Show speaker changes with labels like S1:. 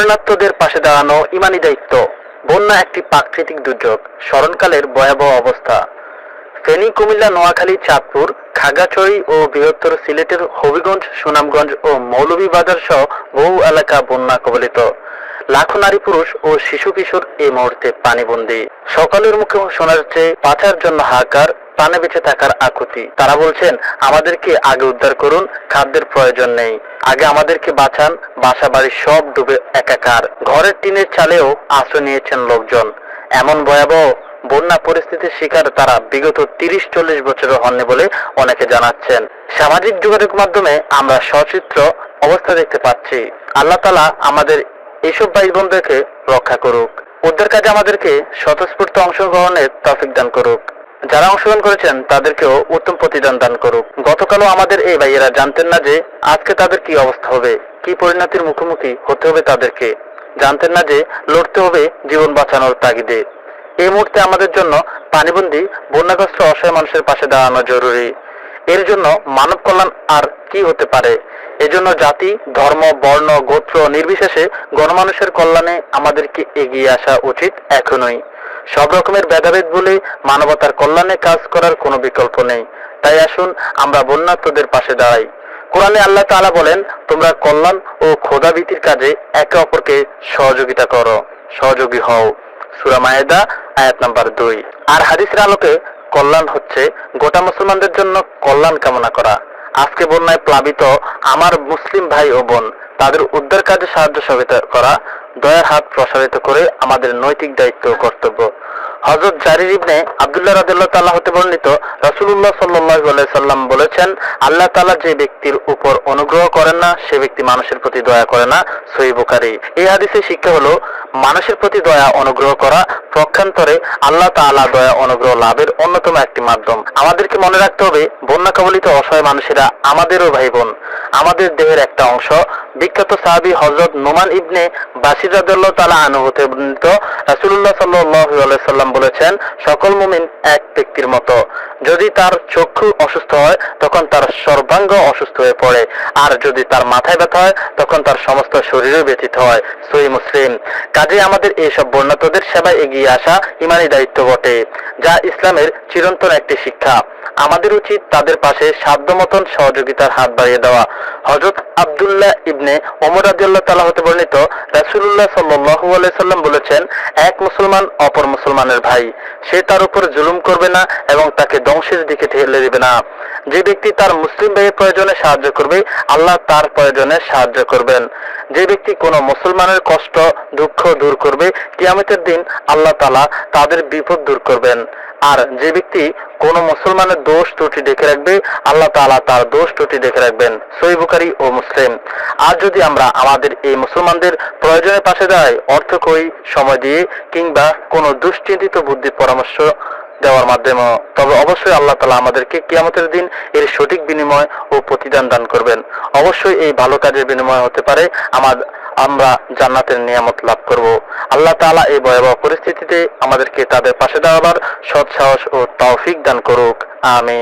S1: বন্যাত্মদের পাশে দাঁড়ানো ইমানি দায়িত্ব, বন্যা একটি প্রাকৃতিক দুর্যোগ, স্মরণকালের ভয়াবহ অবস্থা। ফেনী, কুমিল্লা, নোয়াখালী, চাঁদপুর, খাগড়াছড়ি ও বৃহত্তর সিলেটের হবিগঞ্জ, সুনামগঞ্জ ও মৌলভীবাজার সহ বহু এলাকা বন্যা কবলিত। লাখো নারী পুরুষ ও শিশু কিশোর এই মুহূর্তে পানিবন্দী সকালের মুখে শোনা যাচ্ছে বাঁচার জন্য হাহাকার, প্রাণে বেঁচে থাকার আকুতি। তারা বলছেন, আমাদেরকে আগে উদ্ধার করুন, খাদ্যের প্রয়োজন নেই। আগে আমাদেরকে বাঁচান। বাসা বাড়ি সব ডুবে একাকার। ঘরের টিনের চালেও আশ্রয় নিয়েছেন লোকজন। এমন ভয়াবহ বন্যা পরিস্থিতির শিকার তারা বিগত তিরিশ চল্লিশ বছরও হননি বলে অনেকে জানাচ্ছেন। সামাজিক যোগাযোগ মাধ্যমে আমরা সচিত্র অবস্থা দেখতে পাচ্ছি। আল্লাহ তালা আমাদের এইসব ভাই বোনদেরকে রক্ষা করুক। উদ্ধার কাজে আমাদেরকে স্বতঃস্ফূর্ত অংশগ্রহণের তফিক দান করুক। যারা অংশগ্রহণ করেছেন, তাদেরকেও উত্তম প্রতিদান দান করুক। গতকালও আমাদের এই ভাইয়েরা জানতেন না যে আজকে তাদের কি অবস্থা হবে, কি পরিণতির মুখোমুখি হতে হবে তাদেরকে। জানতেন না যে লড়তে হবে জীবন বাঁচানোর তাগিদে। এই মুহূর্তে আমাদের জন্য পানিবন্দী, বন্যাগ্রস্ত অসহায় মানুষের পাশে দাঁড়ানো জরুরি। এর জন্য মানব কল্যাণ আর কি হতে পারে? এজন্য জাতি, ধর্ম, বর্ণ, গোত্র নির্বিশেষে গণমানুষের কল্যাণে আমাদেরকে এগিয়ে আসা উচিত এখনই। সব রকমের ভেদাভেদ বলে মানবতার কল্যাণে কাজ করার কোনো বিকল্প নেই। তাই আসুন, আমরা বন্যাত্মদের পাশে দাঁড়াই। কোরআনে আল্লাহ তাআলা বলেন, তোমরা কল্যাণ ও খোদাভীতির কাজে একে অপরকে সহযোগিতা করো, সহযোগী হও। সূরা মায়েদা, আয়াত নাম্বার দুই। আর হাদিসের আলোকে কল্যাণ হচ্ছে গোটা মুসলমানদের জন্য কল্যাণ কামনা করা। আজকে বন্যায় প্লাবিত আমার মুসলিম ভাই ও বোন, তাদের উদ্ধার কাজে সাহায্য সহযোগিতা করা দয়ার হাত প্রসারিত করে আমাদের নৈতিক দায়িত্ব ও কর্তব্য। হজরত জারির ইবনে আব্দুল্লাহ রাদিল্লাহ তাআলা হতে বর্ণিত রাসূলুল্লাহ সাল্লাল্লাহু আলাইহি সাল্লাম বলেছেন, আল্লাহ তাআলা যে ব্যক্তির উপর অনুগ্রহ করেন না, সে ব্যক্তি মানুষের প্রতি দয়া করে না সহিহ বুখারী। এই হাদিসের শিক্ষা হলো, মানুষের প্রতি দয়া, অনুগ্রহ করা পক্ষান্তরে আল্লাহ তাআলা দয়া, অনুগ্রহ লাভের অন্যতম একটি মাধ্যম। আমাদেরকে মনে রাখতে হবে বন্যা কবলিত অসহায় মানুষেরা আমাদেরও ভাই বোন। আমাদের দেহের একটা অংশ। বিখ্যাত সাহাবী হযরত নোমান ইবনে বাসির রাদিয়াল্লাহু তাআলা আনহু হতে বর্ণিত। সাল্লাল্লাহু সাল্লাম বলেছেন, সকল মুমিন এক ব্যক্তির মতো। যদি তার চক্ষু অসুস্থ হয়, তখন তার সর্বাঙ্গ অসুস্থ হয়ে পড়ে। আর যদি তার মাথায় ব্যথা হয়, তখন তার সমস্ত শরীরও ব্যথিত হয়। সহি মুসলিম। কাজে আমাদের এইসব বর্ণাতদের সেবায় এগিয়ে আসা ইমানি দায়িত্ব বটে, যা ইসলামের চিরন্তন একটি শিক্ষা। আমাদের উচিত তাদের পাশে সাধ্য মতন সহযোগিতার হাত বাড়িয়ে দেওয়া। হজরত আব্দুল্লাহ ইবনে ওমর রাদিয়াল্লাহু তাআলা হতে বর্ণিত আলাইহি সাল্লাম বলেছেন, এক মুসলমান অপর মুসলমানের ভাই, সে তার উপর জুলুম করবে না এবং তাকে ধ্বংসের দিকে ঠেলে দেবে না। যে ব্যক্তি তার মুসলিম ভাইয়ের প্রয়োজনে সাহায্য করবে, আল্লাহ তার প্রয়োজনে সাহায্য করবেন। যে ব্যক্তি কোনো মুসলমানের কষ্ট, দুঃখ দূর করবে, কিয়ামতের দিন আল্লাহ তালা তাদের বিপদ দূর করবেন। আর যে ব্যক্তি কোন মুসলমানের দোষ ত্রুটি দেখে রাখবে, আল্লাহ তাআলা তার দোষ ত্রুটি দেখে রাখবেন। সহি বুখারী ও মুসলিম। আর যদি আমরা আমাদের এই মুসলমানদের প্রয়োজনের পাশে দাঁড়াই, অর্থ কই, সময় দিয়ে, কিংবা কোনো দুশ্চিন্তিত বুদ্ধির পরামর্শ দেওয়ার মাধ্যমে, তবে অবশ্যই আল্লাহ তালা আমাদেরকে কিয়ামতের দিন এর সঠিক বিনিময় ও প্রতিদান দান করবেন। অবশ্যই এই ভালো কাজের বিনিময় হতে পারে আমার আমরা জান্নাতের নিয়ামত লাভ করব। আল্লাহ তালা এই ভয়াবহ পরিস্থিতিতে আমাদেরকে তাদের পাশে দাঁড়াবার সৎ সাহস ও তৌফিক দান করুক। আমিন।